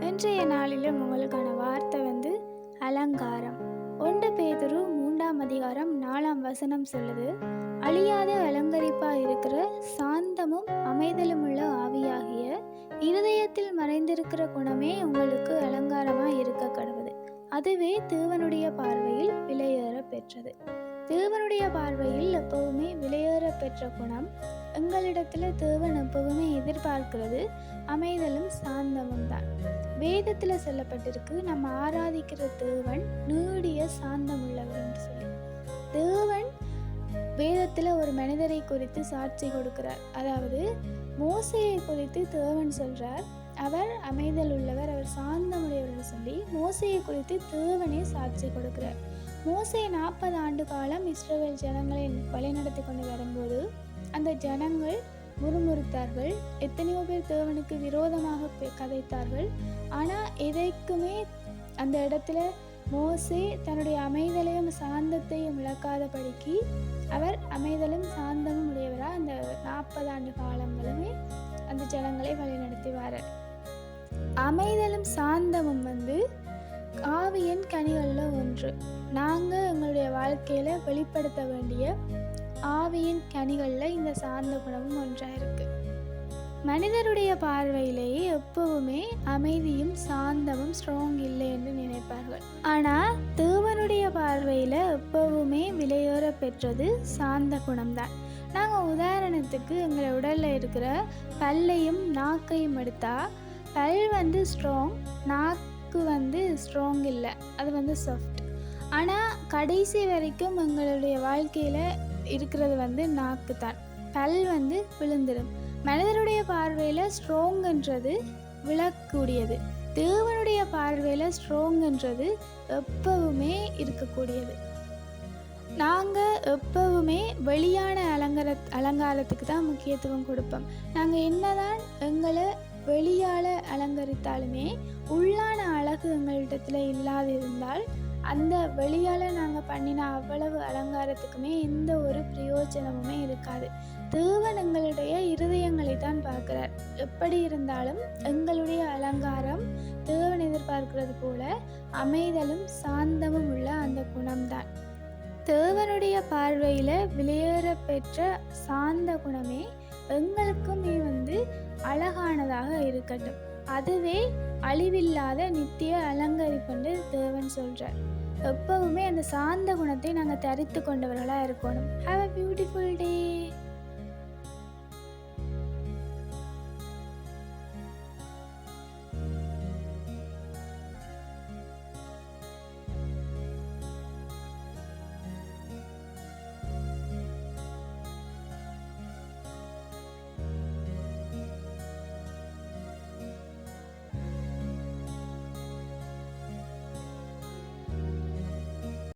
இன்றைய நாளிலும் உங்களுக்கான வார்த்தை வந்து அலங்காரம். ஒன்று பேதுரு மூன்றாம் அதிகாரம் நாலாம் வசனம் சொல்லுது அழியாத அலங்கரிப்பாக இருக்கிற சாந்தமும் அமைதலும் உள்ள ஆவியாகிய இருதயத்தில் மறைந்திருக்கிற குணமே உங்களுக்கு அலங்காரமாக இருக்க கடவுது அதுவே தேவனுடைய பார்வையில் விலையேற பெற்றது. தேவனுடைய பார்வையில் எப்பவுமே விலையேற பெற்ற குணம் எங்களிடத்தில் தேவன் எப்பவுமே எதிர்பார்க்கிறது அமைதலும் சாந்தமும் தான் வேதத்தில் சொல்லப்பட்டிருக்கு நம்ம ஆராதிக்கிற தேவன் நீடிய சாந்தம் உள்ளவர்னு சொல்லி. தேவன் வேதத்தில் ஒரு மனிதரை குறித்து சாட்சி கொடுக்கிறார். அதாவது மோசையை குறித்து தேவன் சொல்கிறார் அவர் அமைதல் உள்ளவர் அவர் சாந்தமுடையவர்னு சொல்லி மோசையை குறித்து தேவனே சாட்சி கொடுக்கிறார். மோசை நாற்பது ஆண்டு காலம் இஸ்ரேல் ஜனங்களை வழிநடத்தி கொண்டு வரும்போது அந்த ஜனங்கள் முறுமுறுத்தார்கள். எத்தனையோ பேர் தேவனுக்கு விரோதமாக கதைத்தார்கள். ஆனால் எதைக்குமே அந்த இடத்துல மோசே தன்னுடைய அமைதலையும் சாந்தத்தையும் இழக்காதபடிக்கு அவர் அமைதலும் சாந்தமும் உடையவராக அந்த நாற்பது ஆண்டு காலங்களுமே அந்த ஜனங்களை வழிநடத்துவார். அமைதலும் சாந்தமும் வந்து ஆவியின் கனிகளில் ஒன்று. நாங்கள் எங்களுடைய வாழ்க்கையில் வெளிப்படுத்த வேண்டிய ஆவியின் கனிகளில் இந்த சார்ந்த குணமும் ஒன்றாக இருக்கு மனிதருடைய பார்வையிலேயே எப்பவுமே அமைதியும் சாந்தமும் ஸ்ட்ராங் இல்லை என்று நினைப்பார்கள். ஆனால் தேவனுடைய பார்வையில் எப்பவுமே விலையோற பெற்றது சாந்த குணம்தான். நாங்கள் உதாரணத்துக்கு எங்களை உடலில் இருக்கிற பல்லையும் நாக்கையும் எடுத்தால் பல் வந்து ஸ்ட்ராங் நாக்கு வந்து ஸ்ட்ராங் இல்லை. அது வந்து சாஃப்ட் ஆனால் கடைசி வரைக்கும் எங்களுடைய வாழ்க்கையில் இருக்கிறது வந்து நாக்கு தான் பல் வந்து விழுந்துடும். மனிதருடைய பார்வையில் ஸ்ட்ராங்ன்றது விழக்கூடியது. தேவனுடைய பார்வையில் ஸ்ட்ராங்ன்றது எப்பவுமே இருக்கக்கூடியது. நாங்கள் எப்பவுமே வெளியான அலங்கார அலங்காரத்துக்கு தான் முக்கியத்துவம் கொடுப்போம். நாங்கள் என்னதான் எங்களை வெளியால் அலங்கரித்தாலுமே உள்ளான அழகு எங்களிடத்தில் இல்லாதிருந்தால் அந்த வெளியால் நாங்கள் பண்ணின அவ்வளவு அலங்காரத்துக்குமே எந்த ஒரு பிரயோஜனமுமே இருக்காது. தேவன் எங்களுடைய இருதயங்களை தான் பார்க்கிறார். எப்படி இருந்தாலும் எங்களுடைய அலங்காரம் தேவன் எதிர்பார்க்கிறது போல அமைதலும் சாந்தமும் உள்ள அந்த குணம்தான். தேவனுடைய பார்வையில் விளையேற பெற்ற சாந்த குணமே எங்களுக்குமே வந்து அழகானதாக இருக்கட்டும். அதுவே அழிவில்லாத நித்திய அலங்கரிப்புன்னு தேவன் சொல்கிறார் எப்பவுமே அந்த சார்ந்த குணத்தை நாங்கள் தரித்து கொண்டவர்களாக இருக்கணும். Have a beautiful day